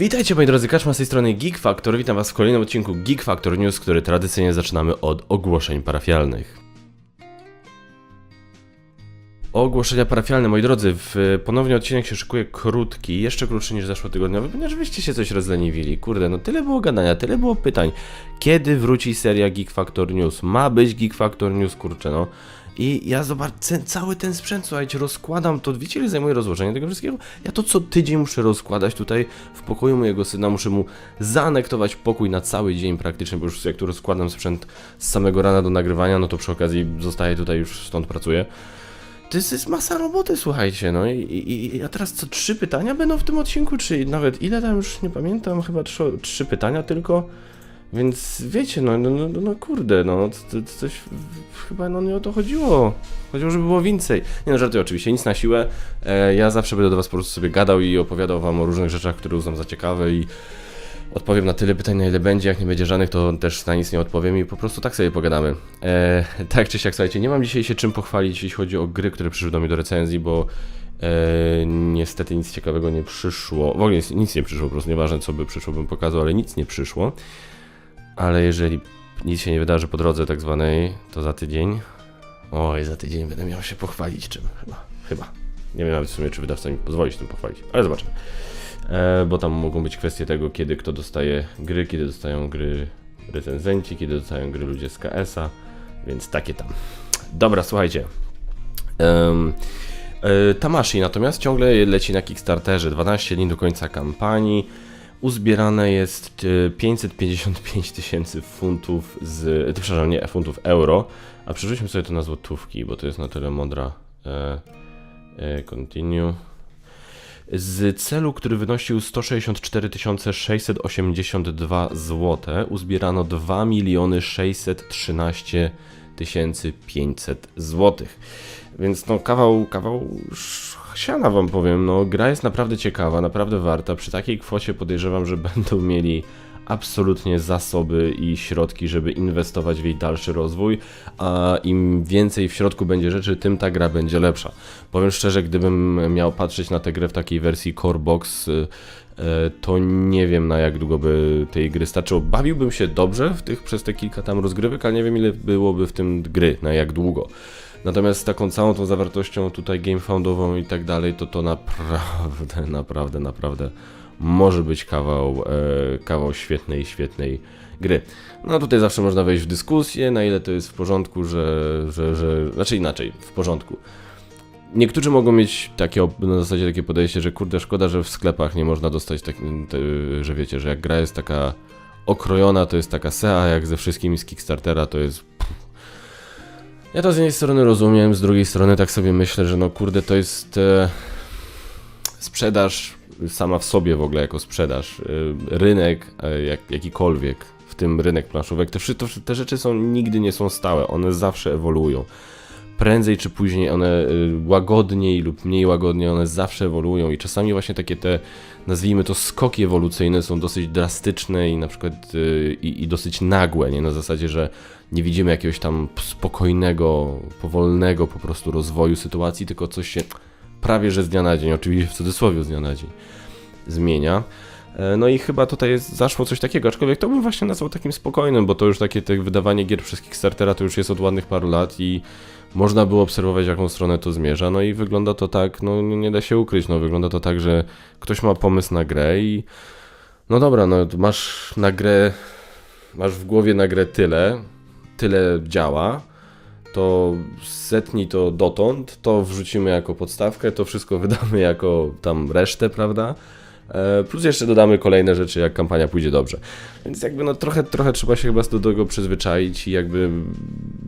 Witajcie moi drodzy, Kaczma z tej strony Geek Factor. Witam was w kolejnym odcinku Geek Factor News, który tradycyjnie zaczynamy od ogłoszeń parafialnych. Ogłoszenia parafialne, moi drodzy, w ponownie odcinek się szykuje krótki, jeszcze krótszy niż zeszłotygodniowy, ponieważ wyście się coś rozleniwili. Kurde, no tyle było gadania, tyle było pytań. Kiedy wróci seria Geek Factor News? Ma być Geek Factor News, kurczę, no. I ja zobaczę, cały ten sprzęt, słuchajcie, rozkładam to, wiecie ile zajmuje rozłożenie tego wszystkiego? Ja to co tydzień muszę rozkładać tutaj w pokoju mojego syna, muszę mu zaanektować pokój na cały dzień praktycznie, bo już jak tu rozkładam sprzęt z samego rana do nagrywania, no to przy okazji zostaję tutaj, już stąd pracuję. To jest, jest masa roboty, słuchajcie, no i, i, i a teraz co, trzy pytania będą w tym odcinku, czy nawet ile tam już nie pamiętam, chyba trzy, trzy pytania tylko, więc wiecie, no, no, no, no kurde, no, to, coś chyba no nie o to chodziło, chodziło, żeby było więcej. Nie no, żartuję oczywiście, nic na siłę, e, ja zawsze będę do was po prostu sobie gadał i opowiadał wam o różnych rzeczach, które uznam za ciekawe i odpowiem na tyle pytań, na ile będzie, jak nie będzie żadnych, to też na nic nie odpowiem i po prostu tak sobie pogadamy. E, tak czy siak, słuchajcie, nie mam dzisiaj się czym pochwalić, jeśli chodzi o gry, które przyszły do mnie do recenzji, bo e, niestety nic ciekawego nie przyszło. W ogóle nic, nic nie przyszło, po prostu nieważne co by przyszło, bym pokazał, ale nic nie przyszło. Ale jeżeli nic się nie wydarzy po drodze tak zwanej, to za tydzień. Oj, za tydzień będę miał się pochwalić czym chyba. Chyba. Nie wiem nawet w sumie, czy wydawca mi pozwoli się tym pochwalić, ale zobaczymy. E, bo tam mogą być kwestie tego, kiedy kto dostaje gry, kiedy dostają gry recenzenci, kiedy dostają gry ludzie z KS-a, więc takie tam. Dobra, słuchajcie. Um, Tamashi natomiast ciągle leci na Kickstarterze, 12 dni do końca kampanii. Uzbierane jest e, 555 tysięcy funtów z, e, przepraszam, nie funtów euro, a przerzućmy sobie to na złotówki, bo to jest na tyle mądra. E, e, continue z celu, który wynosił 164 682 zł, uzbierano 2 miliony 613 500 zł. Więc no kawał, kawał siana wam powiem, no gra jest naprawdę ciekawa, naprawdę warta. Przy takiej kwocie podejrzewam, że będą mieli absolutnie zasoby i środki, żeby inwestować w jej dalszy rozwój, a im więcej w środku będzie rzeczy, tym ta gra będzie lepsza. Powiem szczerze, gdybym miał patrzeć na tę grę w takiej wersji Core Box, y, y, to nie wiem na jak długo by tej gry starczyło. Bawiłbym się dobrze w tych, przez te kilka tam rozgrywek, ale nie wiem ile byłoby w tym gry, na jak długo. Natomiast z taką całą tą zawartością tutaj gamefoundową i tak dalej, to to naprawdę, naprawdę, naprawdę może być kawał, e, kawał świetnej, świetnej gry. No tutaj zawsze można wejść w dyskusję, na ile to jest w porządku, że, że, że znaczy inaczej, w porządku. Niektórzy mogą mieć takie, na zasadzie takie podejście, że kurde, szkoda, że w sklepach nie można dostać, tak, te, że wiecie, że jak gra jest taka okrojona, to jest taka SEA, jak ze wszystkimi z Kickstartera, to jest ja to z jednej strony rozumiem, z drugiej strony tak sobie myślę, że no kurde, to jest e, sprzedaż sama w sobie w ogóle jako sprzedaż. E, rynek e, jak, jakikolwiek, w tym rynek planszówek, te, to, te rzeczy są nigdy nie są stałe, one zawsze ewoluują. Prędzej czy później one y, łagodniej lub mniej łagodnie, one zawsze ewoluują i czasami właśnie takie te, nazwijmy to skoki ewolucyjne są dosyć drastyczne i na przykład y, i, i dosyć nagłe, nie na zasadzie, że nie widzimy jakiegoś tam spokojnego, powolnego po prostu rozwoju sytuacji, tylko coś się prawie że z dnia na dzień, oczywiście w cudzysłowie z dnia na dzień zmienia. E, No i chyba tutaj jest, zaszło coś takiego, aczkolwiek to bym właśnie nazwał takim spokojnym, bo to już takie te wydawanie gier przez Kickstartera to już jest od ładnych paru lat i można było obserwować, jaką stronę to zmierza. No i wygląda to tak, no nie da się ukryć, no wygląda to tak, że ktoś ma pomysł na grę i no dobra, no masz na grę, masz w głowie na grę tyle, tyle działa, to zetnij to dotąd, to wrzucimy jako podstawkę, to wszystko wydamy jako tam resztę, prawda? E, Plus jeszcze dodamy kolejne rzeczy, jak kampania pójdzie dobrze. Więc jakby no trochę, trochę trzeba się chyba do tego przyzwyczaić i jakby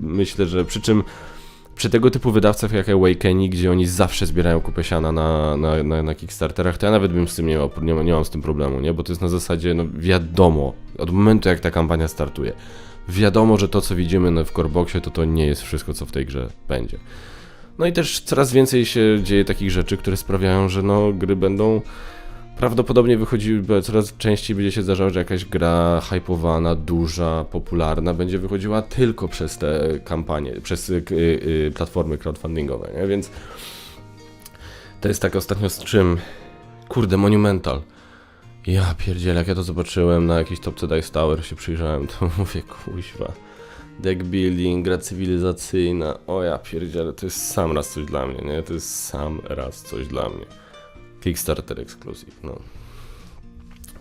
myślę, że przy czym przy tego typu wydawcach jak Awakeni, gdzie oni zawsze zbierają kupę siana na, na, na, na Kickstarterach, to ja nawet bym z tym nie, miał, nie, nie mam z tym problemu, nie? Bo to jest na zasadzie, no wiadomo, od momentu jak ta kampania startuje, wiadomo, że to co widzimy w Coreboxie, to to nie jest wszystko, co w tej grze będzie. No i też coraz więcej się dzieje takich rzeczy, które sprawiają, że no gry będą prawdopodobnie wychodziły, bo coraz częściej będzie się zdarzało, że jakaś gra hypowana, duża, popularna będzie wychodziła tylko przez te kampanie, przez y, y, platformy crowdfundingowe, nie? Więc to jest tak ostatnio z czym, kurde, Monumental. Ja pierdzielę, jak ja to zobaczyłem na jakiejś topce Dice Tower się przyjrzałem, to mówię, kuźwa. Deck building, gra cywilizacyjna, o ja pierdzielę, to jest sam raz coś dla mnie, nie? To jest sam raz coś dla mnie. Kickstarter Exclusive, no.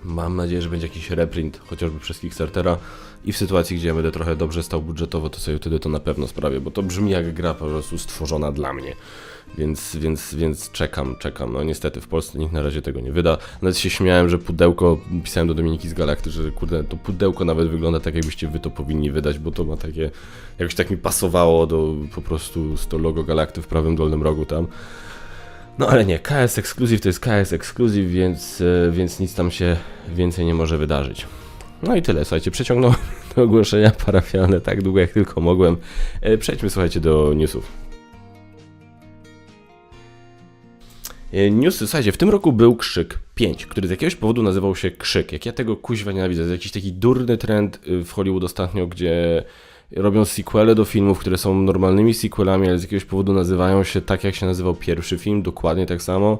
Mam nadzieję, że będzie jakiś reprint, chociażby przez Kickstartera i w sytuacji, gdzie ja będę trochę dobrze stał budżetowo, to sobie wtedy to na pewno sprawię, bo to brzmi jak gra po prostu stworzona dla mnie. Więc, więc, więc czekam, czekam. No niestety w Polsce nikt na razie tego nie wyda. Nawet się śmiałem, że pudełko, pisałem do Dominiki z Galakty, że kurde, to pudełko nawet wygląda tak, jakbyście wy to powinni wydać, bo to ma takie, jakoś tak mi pasowało do po prostu to logo Galakty w prawym dolnym rogu tam. No ale nie, KS Exclusive to jest KS Exclusive, więc, e, więc nic tam się więcej nie może wydarzyć. No i tyle, słuchajcie, przeciągnąłem ogłoszenia parafialne tak długo jak tylko mogłem. E, Przejdźmy, słuchajcie, do newsów. E, Newsy, słuchajcie, w tym roku był Krzyk 5, który z jakiegoś powodu nazywał się Krzyk. Jak ja tego kuźwa nienawidzę, to jest jakiś taki durny trend y, w Hollywood ostatnio, gdzie robią sequele do filmów, które są normalnymi sequelami, ale z jakiegoś powodu nazywają się tak, jak się nazywał pierwszy film, dokładnie tak samo.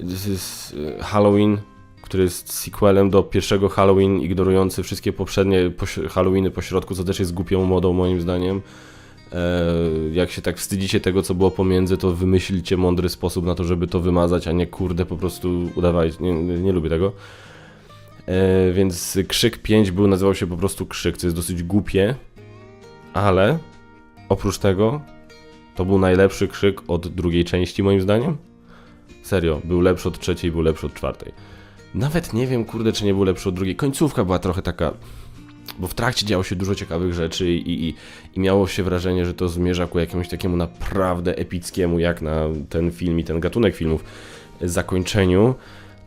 Y, Halloween, który jest sequelem do pierwszego Halloween, ignorujący wszystkie poprzednie Halloweeny po środku, co też jest głupią modą moim zdaniem. E, jak się tak wstydzicie tego, co było pomiędzy, to wymyślcie mądry sposób na to, żeby to wymazać, a nie kurde po prostu. Nie, nie, nie lubię tego. E, więc Krzyk 5 był, nazywał się po prostu Krzyk, co jest dosyć głupie, ale oprócz tego to był najlepszy krzyk od drugiej części moim zdaniem. Serio, był lepszy od trzeciej, był lepszy od czwartej. Nawet nie wiem, kurde, czy nie był lepszy od drugiej. Końcówka była trochę taka bo w trakcie działo się dużo ciekawych rzeczy i, i, i miało się wrażenie, że to zmierza ku jakiemuś takiemu naprawdę epickiemu, jak na ten film i ten gatunek filmów, zakończeniu.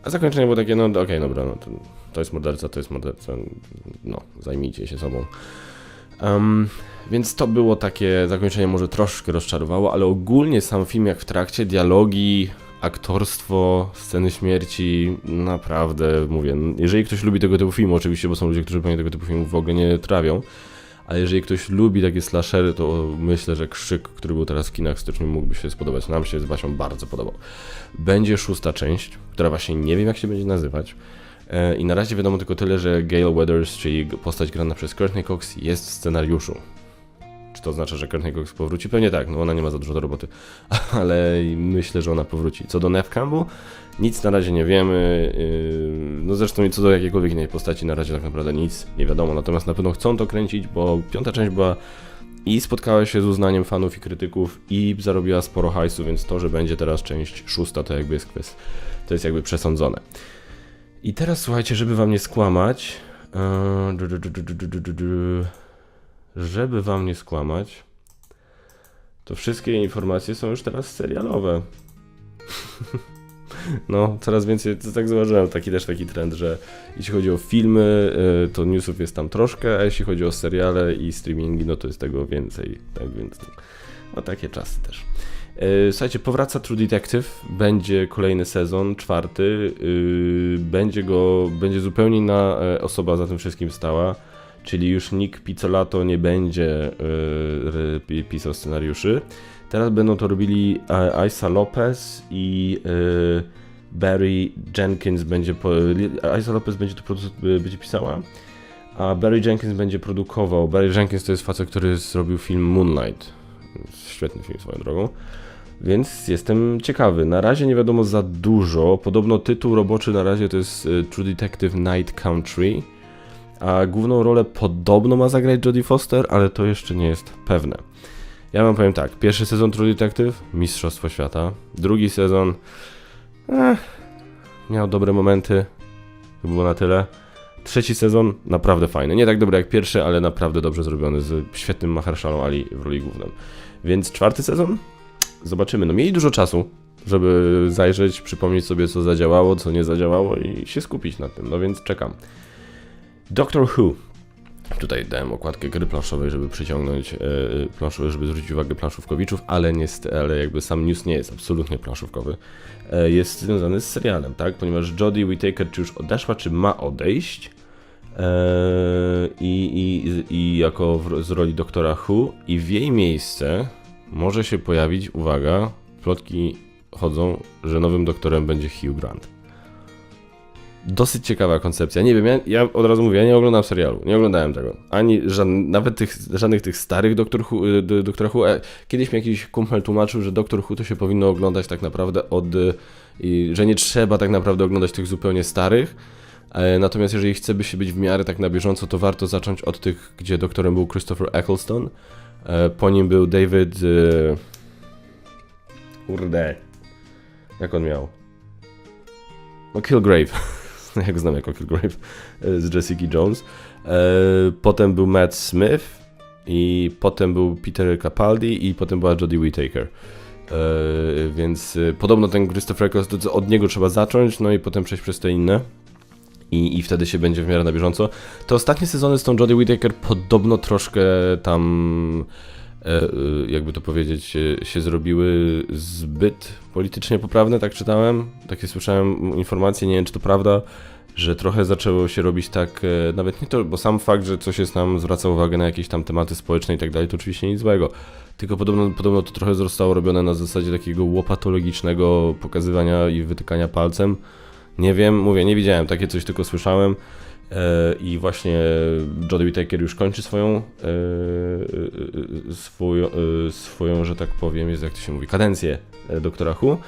A zakończenie było takie, no okej, dobra, no to, to jest morderca, to jest morderca, no zajmijcie się sobą. Em, więc to było takie zakończenie, może troszkę rozczarowało, ale ogólnie sam film, jak w trakcie, dialogi, aktorstwo, sceny śmierci, naprawdę mówię. Jeżeli ktoś lubi tego typu filmu, oczywiście, bo są ludzie, którzy pewnie tego typu filmów w ogóle nie trawią, ale jeżeli ktoś lubi takie slashery, to myślę, że Krzyk, który był teraz w kinach w mógłby się spodobać. Nam się z Basią bardzo podobał. Będzie szósta część, która właśnie nie wiem, jak się będzie nazywać. E, I na razie wiadomo tylko tyle, że Gail Weathers, czyli postać grana przez Courtney Cox, jest w scenariuszu. Czy to oznacza, że Courtney Cox powróci? Pewnie tak, no ona nie ma za dużo do roboty, ale myślę, że ona powróci. Co do Neve Campbell, nic na razie nie wiemy. yy, No zresztą i co do jakiejkolwiek innej postaci, na razie tak naprawdę nic nie wiadomo. Natomiast na pewno chcą to kręcić, bo piąta część była i spotkała się z uznaniem fanów i krytyków i zarobiła sporo hajsu, więc to, że będzie teraz część szósta, to jakby jest to jest jakby przesądzone. I teraz słuchajcie, żeby wam nie skłamać, żeby wam nie skłamać, to wszystkie informacje są już teraz serialowe. No, coraz więcej, to tak zauważyłem, taki też taki trend, że jeśli chodzi o filmy, e, to newsów jest tam troszkę, a jeśli chodzi o seriale i streamingi, no to jest tego więcej, tak więc no takie czasy też. Y, Słuchajcie, powraca True Detective, będzie kolejny sezon, czwarty, y, będzie go, będzie zupełnie inna e, osoba za tym wszystkim stała, czyli już Nick Pizzolato nie będzie pisał scenariuszy. Teraz będą to robili e, Isa Lopez i Barry Jenkins będzie. Isa Lopez będzie to będzie pisała, a Barry Jenkins będzie produkował. Barry Jenkins to jest facet, który zrobił film Moonlight. Świetny film swoją drogą. Więc jestem ciekawy. Na razie nie wiadomo za dużo. Podobno tytuł roboczy na razie to jest y, True Detective Night Country. A główną rolę podobno ma zagrać Jodie Foster, ale to jeszcze nie jest pewne. Ja wam powiem tak, pierwszy sezon True Detective, Mistrzostwo Świata. Drugi sezon, eh, miał dobre momenty, to było na tyle. Trzeci sezon, naprawdę fajny. Nie tak dobry jak pierwszy, ale naprawdę dobrze zrobiony, z świetnym Mahershalą Ali w roli główną. Więc czwarty sezon, zobaczymy. No mieli dużo czasu, żeby zajrzeć, przypomnieć sobie co zadziałało, co nie zadziałało i się skupić na tym, no więc czekam. Doctor Who. Tutaj dałem okładkę gry planszowej, żeby przyciągnąć, planszowe, żeby zwrócić uwagę planszówkowiczów, ale niestety, ale jakby sam news nie jest absolutnie planszówkowy. E, jest związany z serialem, tak? Ponieważ Jodie Whittaker czy już odeszła, czy ma odejść. I, i, I jako w, z roli doktora Who i w jej miejsce może się pojawić, uwaga, plotki chodzą, że nowym doktorem będzie Hugh Grant. dosyć ciekawa koncepcja. Nie wiem, ja, ja od razu mówię, ja nie oglądam serialu, nie oglądałem tego. Ani żadn, nawet tych, żadnych tych starych Doktor Who, y, do- Doktora Who. Kiedyś mi jakiś kumpel tłumaczył, że Doktor Who to się powinno oglądać tak naprawdę od... y, I, że nie trzeba tak naprawdę oglądać tych zupełnie starych. E, Natomiast jeżeli chce by się być w miarę tak na bieżąco, to warto zacząć od tych, gdzie doktorem był Christopher Eccleston. E, Po nim był David... y, Kurde. Jak on miał? No Killgrave. Jak znam jako Killgrave e, z Jessica Jones. E, Potem był Matt Smith i potem był Peter Capaldi i potem była Jodie Whittaker. E, Więc e, podobno ten Christopher to od niego trzeba zacząć, no i potem przejść przez te inne. I, I wtedy się będzie w miarę na bieżąco. Te ostatnie sezony z tą Jodie Whittaker podobno troszkę tam e, e, jakby to powiedzieć, e, się zrobiły zbyt politycznie poprawne, tak czytałem. Takie słyszałem informacje, nie wiem czy to prawda, że trochę zaczęło się robić tak, nawet nie to, bo sam fakt, że coś jest nam zwraca uwagę na jakieś tam tematy społeczne i tak dalej, to oczywiście nic złego. Tylko podobno, podobno to trochę zostało robione na zasadzie takiego łopatologicznego pokazywania i wytykania palcem. Nie wiem, mówię, nie widziałem, takie coś tylko słyszałem. E, I właśnie Jodie Whittaker już kończy swoją, e, e, swoją, swoją, że tak powiem, jest jak to się mówi, kadencję doktora Who.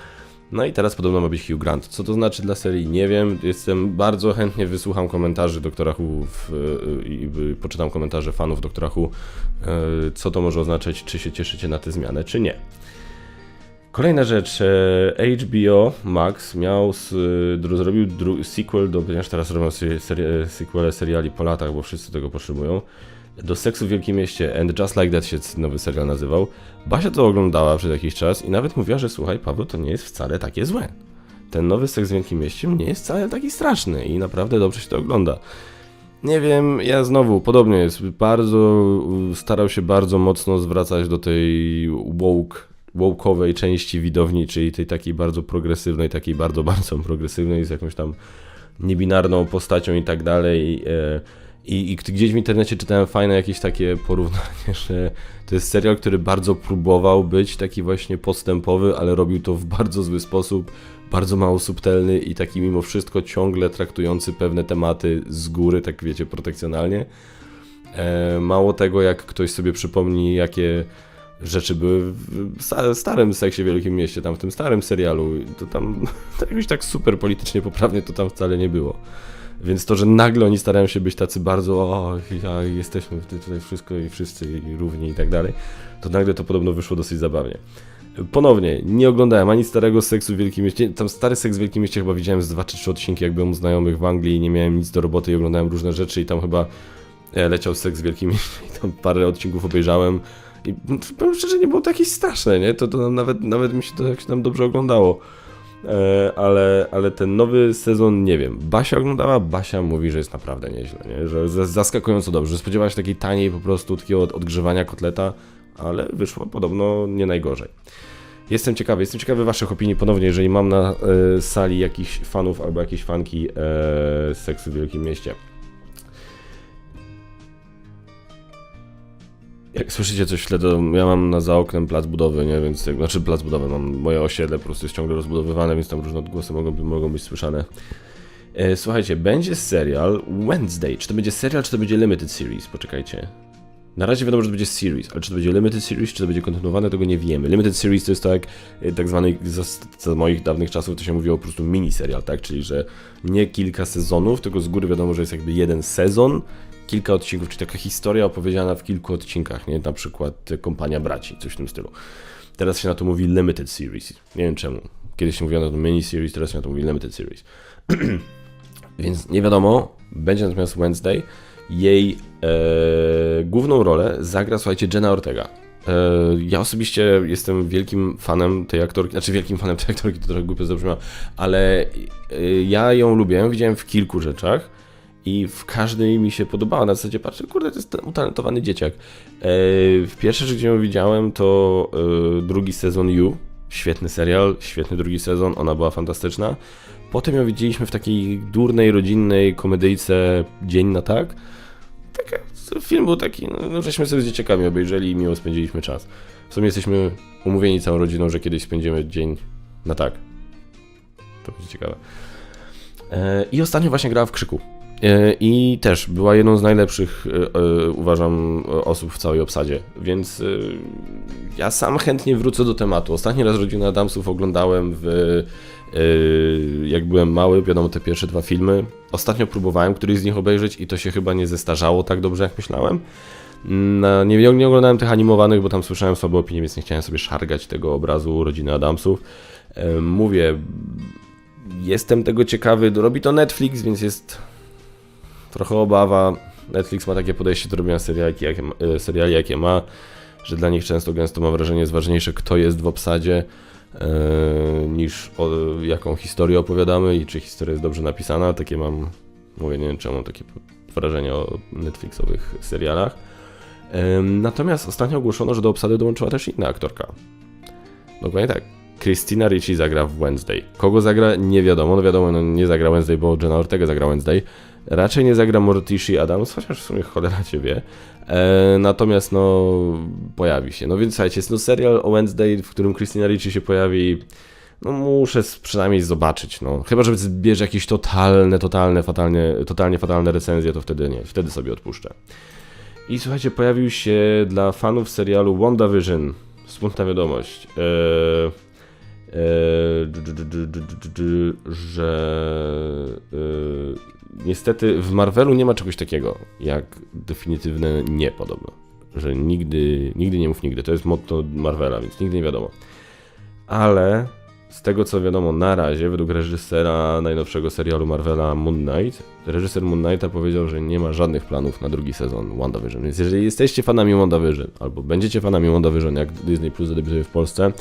No i teraz podobno ma być Hugh Grant. Co to znaczy dla serii? Nie wiem. Jestem bardzo chętnie wysłucham komentarzy doktora Who w, i poczytam komentarze fanów doktora Who. e, Co to może oznaczać? Czy się cieszycie na tę zmianę, czy nie? Kolejna rzecz, e, HBO Max miał, zrobił sequel do, ponieważ teraz robią se- seri- sequele seriali po latach, bo wszyscy tego potrzebują, do Seksu w Wielkim Mieście and Just Like That się nowy serial nazywał. Basia to oglądała przez jakiś czas i nawet mówiła, że słuchaj Paweł, to nie jest wcale takie złe. Ten nowy Seks w Wielkim Mieście nie jest wcale taki straszny i naprawdę dobrze się to ogląda. Nie wiem, ja znowu, podobnie jest, bardzo, starał się bardzo mocno zwracać do tej woke, woke'owej części widowni, czyli tej takiej bardzo progresywnej, takiej bardzo, bardzo progresywnej, z jakąś tam niebinarną postacią i tak dalej. e, I, I gdzieś w internecie czytałem fajne jakieś takie porównanie, że to jest serial, który bardzo próbował być taki właśnie postępowy, ale robił to w bardzo zły sposób, bardzo mało subtelny i taki mimo wszystko ciągle traktujący pewne tematy z góry, tak wiecie, protekcjonalnie. E, mało tego, jak ktoś sobie przypomni, jakie rzeczy były w sta- starym seksie w Wielkim Mieście, tam w tym starym serialu, to tam to jakoś tak super politycznie poprawnie to tam wcale nie było. Więc to, że nagle oni starają się być tacy bardzo, o, jesteśmy tutaj wszystko i wszyscy i równi i tak dalej, to nagle to podobno wyszło dosyć zabawnie. Ponownie, nie oglądałem ani starego seksu w Wielkim Mieście. Tam stary seks w Wielkim Mieście chyba widziałem z dwa czy trzy odcinki, jak byłem u znajomych w Anglii i nie miałem nic do roboty i oglądałem różne rzeczy i tam chyba e, leciał seks w Wielkim Mieście i tam parę odcinków obejrzałem. I powiem szczerze, nie było to jakieś straszne, nie? To, to nawet, nawet mi się to jakoś tam dobrze oglądało. E, ale, ale ten nowy sezon, nie wiem. Basia oglądała, Basia mówi, że jest naprawdę nieźle, nie? Że z- zaskakująco dobrze. Spodziewała się takiej taniej po prostu takiego od- odgrzewania kotleta, ale wyszło podobno nie najgorzej. Jestem ciekawy, jestem ciekawy waszych opinii ponownie, jeżeli mam na e, sali jakichś fanów albo jakieś fanki e, seksu w Wielkim Mieście. Jak słyszycie coś w tle, to ja mam na za oknem plac budowy, nie? Więc, znaczy plac budowy, mam moje osiedle po prostu jest ciągle rozbudowywane, więc tam różne odgłosy mogą, mogą być słyszane. E, słuchajcie, będzie serial Wednesday. Czy to będzie serial, czy to będzie limited series? Poczekajcie. Na razie wiadomo, że to będzie series, ale czy to będzie limited series, czy to będzie kontynuowane, tego nie wiemy. Limited series to jest tak, e, tak zwany, za moich dawnych czasów to się mówiło po prostu mini serial, tak? Czyli, że nie kilka sezonów, tylko z góry wiadomo, że jest jakby jeden sezon, kilka odcinków, czyli taka historia opowiedziana w kilku odcinkach, nie? Na przykład Kompania Braci, coś w tym stylu. Teraz się na to mówi limited series. Nie wiem czemu. Kiedyś na to mini series, teraz się na to mówi limited series. Więc nie wiadomo, będzie natomiast Wednesday. Jej e, główną rolę zagra, słuchajcie, Jenna Ortega. E, ja osobiście jestem wielkim fanem tej aktorki, znaczy wielkim fanem tej aktorki, to trochę głupio zabrzmiało, ale e, ja ją lubię, widziałem w kilku rzeczach i w każdej mi się podobała. Na zasadzie patrzę, kurde, to jest ten utalentowany dzieciak. E, w pierwsze, gdzie ją widziałem, to e, drugi sezon You. Świetny serial, świetny drugi sezon, ona była fantastyczna. Potem ją widzieliśmy w takiej durnej, rodzinnej komedyjce Dzień na tak. Taka, film był taki, no, no, żeśmy sobie z dzieciakami obejrzeli i miło spędziliśmy czas. W sumie jesteśmy umówieni całą rodziną, że kiedyś spędzimy dzień na tak. To będzie ciekawe. E, I ostatnio właśnie grała w Krzyku. E, I też była jedną z najlepszych, e, e, uważam, osób w całej obsadzie, więc ja sam chętnie wrócę do tematu. Ostatni raz Rodzinę Adamsów oglądałem w, jak byłem mały, wiadomo, te pierwsze dwa filmy. Ostatnio próbowałem któryś z nich obejrzeć i to się chyba nie zestarzało tak dobrze, jak myślałem. Nie, nie oglądałem tych animowanych, bo tam słyszałem słabe opinie, więc nie chciałem sobie szargać tego obrazu Rodziny Adamsów. Mówię, jestem tego ciekawy, robi to Netflix, więc jest trochę obawa. Netflix ma takie podejście do robienia seriali, jakie, e, seriali, jakie ma, że dla nich często gęsto mam wrażenie jest ważniejsze, kto jest w obsadzie, e, niż o, jaką historię opowiadamy i czy historia jest dobrze napisana. Takie mam, mówię, nie wiem czemu, takie wrażenie o Netflixowych serialach. Natomiast ostatnio ogłoszono, że do obsady dołączyła też inna aktorka. Dokładnie tak. Christina Ricci zagra w Wednesday. Kogo zagra? Nie wiadomo. No wiadomo, no nie zagra Wednesday, bo Jenna Ortega zagra Wednesday. Raczej nie zagra Morticia Adams, chociaż w sumie cholera cię wie. E, natomiast no pojawi się. No więc słuchajcie, jest no serial o Wednesday, w którym Christina Ricci się pojawi. No muszę przynajmniej zobaczyć, no. Chyba, że zbierze jakieś totalne, totalne, fatalnie, totalnie fatalne recenzje, to wtedy nie, wtedy sobie odpuszczę. I słuchajcie, pojawił się dla fanów serialu WandaVision smutna wiadomość, e, e, d- że e, niestety w Marvelu nie ma czegoś takiego jak definitywne nie podobno. Że nigdy, nigdy nie mów nigdy. To jest motto Marvela, więc nigdy nie wiadomo. Ale z tego co wiadomo na razie, według reżysera najnowszego serialu Marvela Moon Knight, reżyser Moon Knighta powiedział, że nie ma żadnych planów na drugi sezon WandaVision. Więc jeżeli jesteście fanami WandaVision, albo będziecie fanami WandaVision, jak Disney Plus zadebiutuje w Polsce,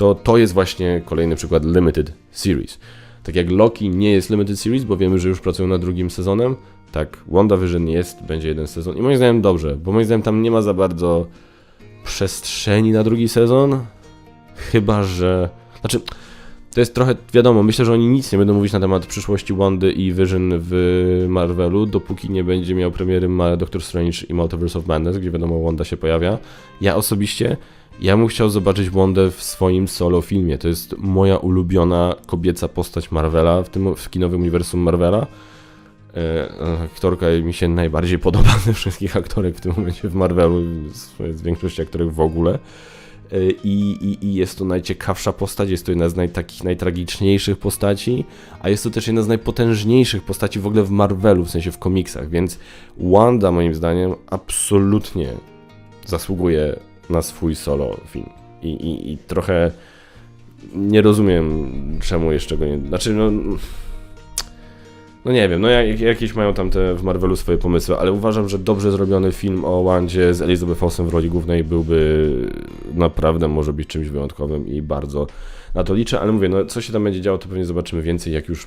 to to jest właśnie kolejny przykład Limited Series. Tak jak Loki nie jest Limited Series, bo wiemy, że już pracują nad drugim sezonem, tak WandaVision jest, będzie jeden sezon. I moim zdaniem dobrze, bo moim zdaniem tam nie ma za bardzo przestrzeni na drugi sezon. Chyba, że. Znaczy, to jest trochę wiadomo. Myślę, że oni nic nie będą mówić na temat przyszłości Wandy i Vision w Marvelu, dopóki nie będzie miał premiery Doctor Strange i Multiverse of Madness, gdzie wiadomo, Wanda się pojawia. Ja osobiście, ja bym chciał zobaczyć Wandę w swoim solo filmie. To jest moja ulubiona kobieca postać Marvela w tym w kinowym uniwersum Marvela. E, Aktorka mi się najbardziej podoba ze wszystkich aktorek w tym momencie w Marvelu, z, z większości aktorek w ogóle. E, i, I jest to najciekawsza postać, jest to jedna z naj, takich najtragiczniejszych postaci, a jest to też jedna z najpotężniejszych postaci w ogóle w Marvelu, w sensie w komiksach, więc Wanda moim zdaniem absolutnie zasługuje na swój solo film. I, i, i trochę nie rozumiem, czemu jeszcze go nie... Znaczy, no... No nie wiem, no jak, jakieś mają tam te w Marvelu swoje pomysły, ale uważam, że dobrze zrobiony film o Wandzie z Elizabeth Olsen w roli głównej byłby naprawdę może być czymś wyjątkowym i bardzo na to liczę, ale mówię, no co się tam będzie działo, to pewnie zobaczymy więcej, jak już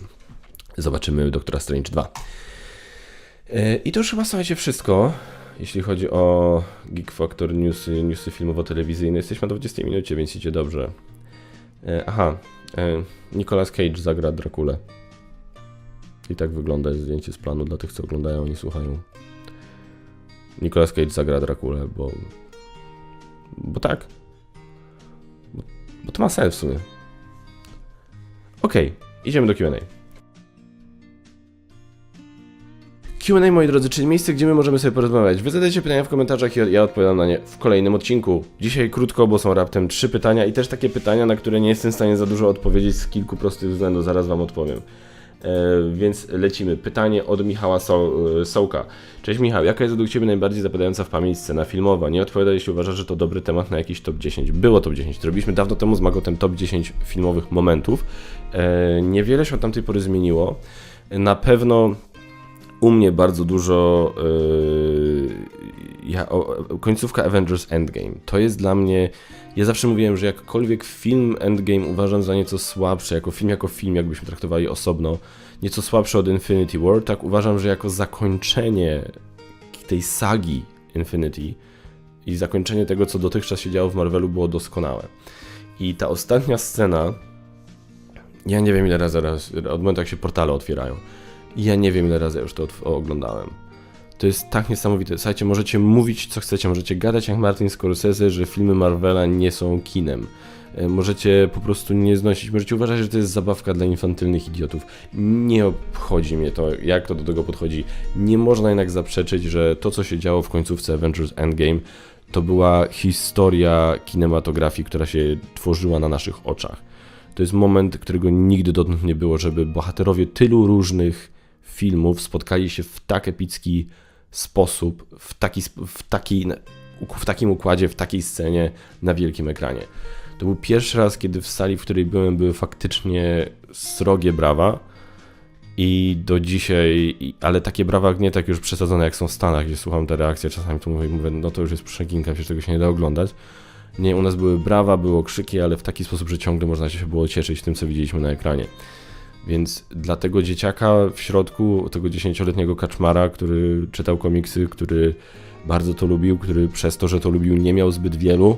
zobaczymy Doktora Strange 2. Yy, I to już chyba słuchajcie wszystko, jeśli chodzi o Geek Factor newsy, newsy filmowo-telewizyjne. Jesteśmy na 20 minucie, więc idzie dobrze. Yy, Aha, yy, Nicolas Cage zagra Drakulę. I tak wygląda zdjęcie z planu dla tych, co oglądają i słuchają. Nicolas Cage zagra Drakulę, bo... Bo tak. Bo, bo to ma sens w sumie. Okej, idziemy do Q&A. Q&A, moi drodzy, czyli miejsce, gdzie my możemy sobie porozmawiać. Wy zadajcie pytania w komentarzach i ja odpowiadam na nie w kolejnym odcinku. Dzisiaj krótko, bo są raptem trzy pytania i też takie pytania, na które nie jestem w stanie za dużo odpowiedzieć z kilku prostych względów. Zaraz wam odpowiem. E, więc lecimy. Pytanie od Michała so Sołka. Cześć Michał, jaka jest według Ciebie najbardziej zapadająca w pamięć scena filmowa? Nie odpowiadaj, jeśli uważasz, że to dobry temat na jakiś top 10. Było top 10. Robiliśmy dawno temu z Magotem top 10 filmowych momentów. E, niewiele się od tamtej pory zmieniło. Na pewno u mnie bardzo dużo yy, ja, o, końcówka Avengers Endgame. To jest dla mnie. Ja zawsze mówiłem, że jakkolwiek film Endgame uważam za nieco słabszy, jako film, jako film, jakbyśmy traktowali osobno, nieco słabszy od Infinity War, tak uważam, że jako zakończenie tej sagi Infinity i zakończenie tego, co dotychczas się działo w Marvelu, było doskonałe. I ta ostatnia scena, ja nie wiem ile razy, raz, od momentu jak się portale otwierają, ja nie wiem ile razy już to oglądałem. To jest tak niesamowite. Słuchajcie, możecie mówić co chcecie, możecie gadać jak Martin Scorsese, że filmy Marvela nie są kinem. E, Możecie po prostu nie znosić, możecie uważać, że to jest zabawka dla infantylnych idiotów. Nie obchodzi mnie to, jak to do tego podchodzi. Nie można jednak zaprzeczyć, że to, co się działo w końcówce Avengers Endgame, to była historia kinematografii, która się tworzyła na naszych oczach. To jest moment, którego nigdy dotąd nie było, żeby bohaterowie tylu różnych filmów spotkali się w tak epicki sposób, w, taki, w, taki, w takim układzie, w takiej scenie na wielkim ekranie. To był pierwszy raz, kiedy w sali, w której byłem, były faktycznie srogie brawa. I do dzisiaj, ale takie brawa nie tak już przesadzone jak są w Stanach, gdzie słucham te reakcje, czasami to mówię, mówię no to już jest przeginka, przecież tego się nie da oglądać. Nie, u nas były brawa, było krzyki, ale w taki sposób, że ciągle można się było cieszyć tym, co widzieliśmy na ekranie. Więc dla tego dzieciaka w środku, tego dziesięcioletniego kaczmara, który czytał komiksy, który bardzo to lubił, który przez to, że to lubił, nie miał zbyt wielu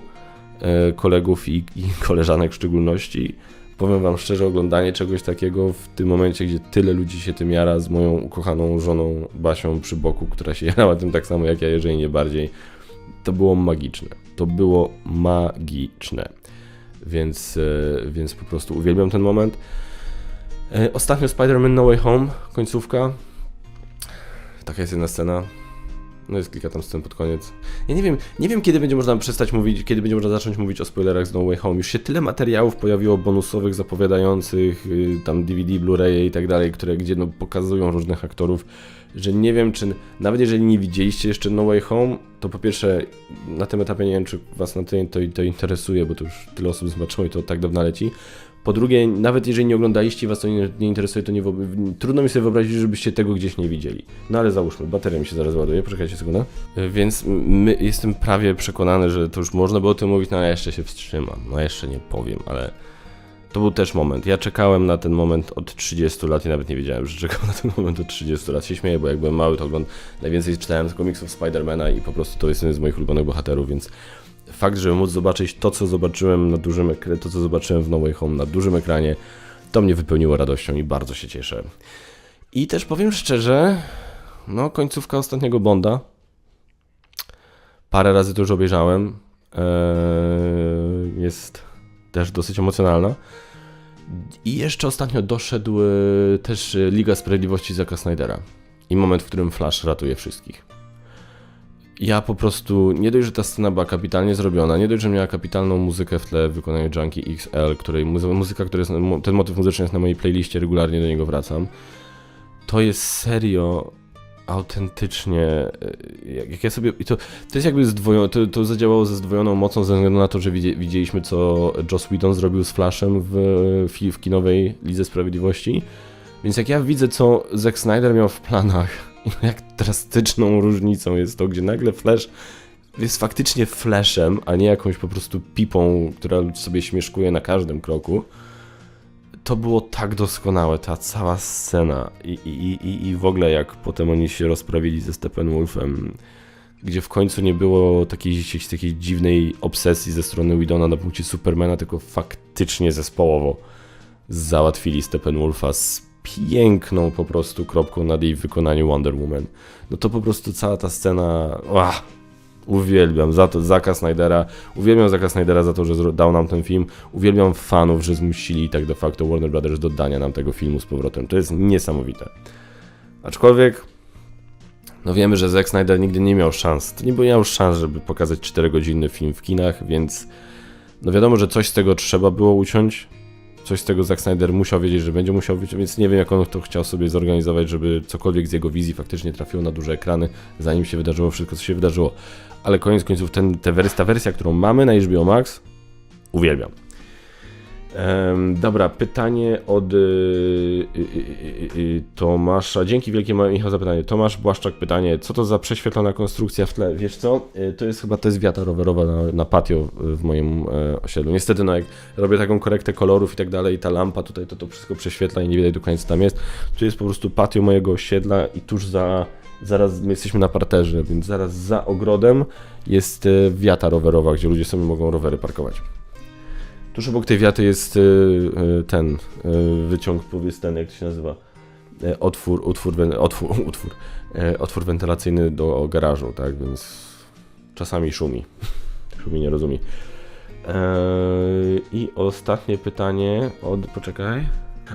e, kolegów i, i koleżanek w szczególności. Powiem wam szczerze, oglądanie czegoś takiego w tym momencie, gdzie tyle ludzi się tym jara z moją ukochaną żoną Basią przy boku, która się jarała tym tak samo jak ja, jeżeli nie bardziej, to było magiczne. To było magiczne. Więc, e, więc po prostu uwielbiam ten moment. E, Ostatnio Spider-Man No Way Home, końcówka. Taka jest jedna scena. No jest kilka tam scen pod koniec. Ja nie wiem, nie wiem kiedy będzie można przestać mówić, kiedy będzie można zacząć mówić o spoilerach z No Way Home. Już się tyle materiałów pojawiło bonusowych, zapowiadających y, tam DVD, Blu-ray i tak dalej, które gdzie no, pokazują różnych aktorów, że nie wiem czy, nawet jeżeli nie widzieliście jeszcze No Way Home, to po pierwsze na tym etapie nie wiem czy was na tyle to, to interesuje, bo to już tyle osób zobaczyło i to tak dawno leci. Po drugie, nawet jeżeli nie oglądaliście was to nie, nie interesuje, to nie trudno mi sobie wyobrazić, żebyście tego gdzieś nie widzieli. No ale załóżmy, bateria mi się zaraz ładuje, poczekajcie sekundę. Y, Więc my, jestem prawie przekonany, że to już można było o tym mówić, no ale jeszcze się wstrzymam. No jeszcze nie powiem, ale to był też moment. Ja czekałem na ten moment od 30 lat i nawet nie wiedziałem, że czekam na ten moment od 30 lat. Się śmieję, bo jak byłem mały, to ogląd... najwięcej czytałem komiksów Spidermana i po prostu to jest jeden z moich ulubionych bohaterów, więc fakt, żeby móc zobaczyć to, co zobaczyłem na dużym ekranie, to, co zobaczyłem w No Way Home na dużym ekranie, to mnie wypełniło radością i bardzo się cieszę. I też powiem szczerze, no końcówka ostatniego Bonda. Parę razy to już obejrzałem. Eee, jest też dosyć emocjonalna. I jeszcze ostatnio doszedł e, też e, Liga Sprawiedliwości Zaka Snydera. I moment, w którym Flash ratuje wszystkich. Ja po prostu, nie dość, że ta scena była kapitalnie zrobiona, nie dość, że miała kapitalną muzykę w tle w wykonaniu Junkie XL, której muzy- muzyka, który jest, ten motyw muzyczny jest na mojej playliście, regularnie do niego wracam. To jest serio autentycznie, e, jak, ja sobie, i to, to jest jakby zdwojone, to, to zadziałało ze zdwojoną mocą ze względu na to, że widzie, widzieliśmy co Joss Whedon zrobił z Flashem w, w, w kinowej Lidze Sprawiedliwości, więc jak ja widzę co Zack Snyder miał w planach, jak drastyczną różnicą jest to, gdzie nagle Flash jest faktycznie Flashem, a nie jakąś po prostu pipą, która sobie śmieszkuje na każdym kroku, to było tak doskonałe, ta cała scena i, i, i, i w ogóle jak potem oni się rozprawili ze Steppenwolfem, gdzie w końcu nie było takiej, takiej dziwnej obsesji ze strony Widona na punkcie Supermana, tylko faktycznie zespołowo załatwili Steppenwolfa z piękną po prostu kropką nad jej wykonaniu Wonder Woman. No to po prostu cała ta scena, ła, uwielbiam za to Zaka Snydera, uwielbiam Zaka Snydera za to, że dał nam ten film, uwielbiam fanów, że zmusili tak de facto Warner Brothers do dania nam tego filmu z powrotem. To jest niesamowite. Aczkolwiek no wiemy, że Zack Snyder nigdy nie miał szans. Nie miał szans, żeby pokazać 4-godzinny film w kinach, więc no wiadomo, że coś z tego trzeba było uciąć. Coś z tego Zack Snyder musiał wiedzieć, że będzie musiał wyciąć, więc nie wiem, jak on to chciał sobie zorganizować, żeby cokolwiek z jego wizji faktycznie trafiło na duże ekrany, zanim się wydarzyło wszystko, co się wydarzyło. Ale koniec końców ten, ta wersja, którą mamy na HBO Max, uwielbiam. Em, dobra, pytanie od y, y, y, y, y, Tomasza. Dzięki wielkie Michał za pytanie. Tomasz Błaszczak pytanie, co to za prześwietlona konstrukcja w tle? Wiesz co? Y, To jest chyba to jest wiata rowerowa na, na patio y, w moim e, osiedlu. Niestety no jak robię taką korektę kolorów i tak dalej, ta lampa tutaj to to wszystko prześwietla i nie widać do końca tam jest. Tu jest po prostu patio mojego osiedla i tuż za zaraz my jesteśmy na parterze, więc zaraz za ogrodem jest e, wiata rowerowa, gdzie ludzie sobie mogą rowery parkować. Tuż obok tej wiaty jest y, y, ten y, wyciąg, powiedz ten, jak to się nazywa? E, Otwór, utwór, otwór, utwór, e, otwór wentylacyjny do garażu, tak, więc czasami szumi. szumi nie rozumie. Eee, I ostatnie pytanie od. Poczekaj.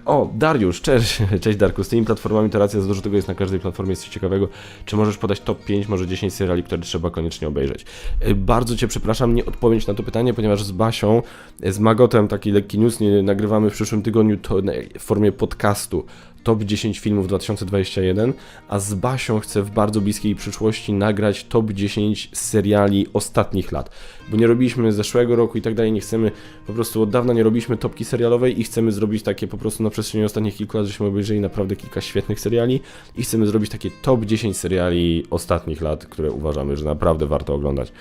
O, Dariusz, cześć, cześć Darku. Z tymi platformami to racja, za dużo tego jest na każdej platformie, jest coś ciekawego. Czy możesz podać top 5, może 10 seriali, które trzeba koniecznie obejrzeć? E, Bardzo Cię przepraszam, nie odpowiedź na to pytanie, ponieważ z Basią, e, z Magotem, taki lekki news, nie, nagrywamy w przyszłym tygodniu to w formie podcastu top 10 filmów 2021, a z Basią chcę w bardzo bliskiej przyszłości nagrać top 10 seriali ostatnich lat. Bo nie robiliśmy zeszłego roku i tak dalej, nie chcemy, po prostu od dawna nie robiliśmy topki serialowej i chcemy zrobić takie po prostu na przestrzeni ostatnich kilku lat, żeśmy obejrzeli naprawdę kilka świetnych seriali i chcemy zrobić takie top 10 seriali ostatnich lat, które uważamy, że naprawdę warto oglądać.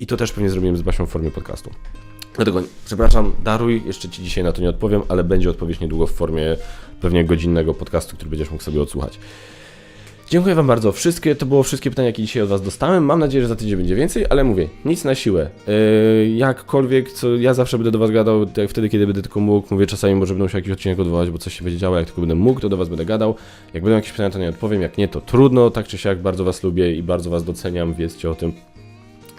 I to też pewnie zrobimy z Basią w formie podcastu. Dlatego, przepraszam, daruj, jeszcze Ci dzisiaj na to nie odpowiem, ale będzie odpowiedź niedługo w formie pewnie godzinnego podcastu, który będziesz mógł sobie odsłuchać. Dziękuję Wam bardzo. Wszystkie, to było wszystkie pytania, jakie dzisiaj od Was dostałem. Mam nadzieję, że za tydzień będzie więcej, ale mówię, nic na siłę. Yy, jakkolwiek, co ja zawsze będę do Was gadał, tak wtedy, kiedy będę tylko mógł. Mówię, czasami może będę musiał jakiś odcinek odwołać, bo coś się będzie działo. Jak tylko będę mógł, to do Was będę gadał. Jak będą jakieś pytania, to nie odpowiem. Jak nie, to trudno. Tak czy siak, bardzo Was lubię i bardzo Was doceniam. Wiedzcie o tym.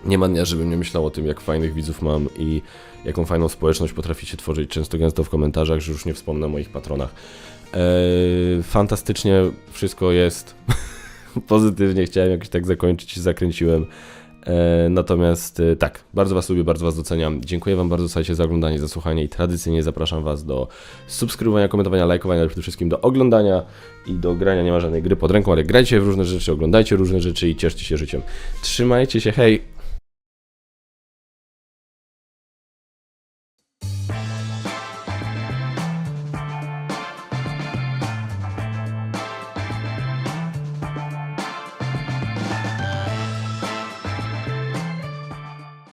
Nie ma dnia, żebym nie myślał o tym, jak fajnych widzów mam i jaką fajną społeczność potraficie tworzyć często gęsto w komentarzach, że już nie wspomnę o moich patronach. Eee, fantastycznie wszystko jest. Pozytywnie chciałem jakoś tak zakończyć zakręciłem. Eee, natomiast e, tak, bardzo Was lubię, bardzo Was doceniam. Dziękuję Wam bardzo słuchajcie, za oglądanie, za słuchanie i tradycyjnie zapraszam Was do subskrybowania, komentowania, lajkowania, ale przede wszystkim do oglądania i do grania. Nie ma żadnej gry pod ręką, ale grajcie w różne rzeczy, oglądajcie różne rzeczy i cieszcie się życiem. Trzymajcie się, hej!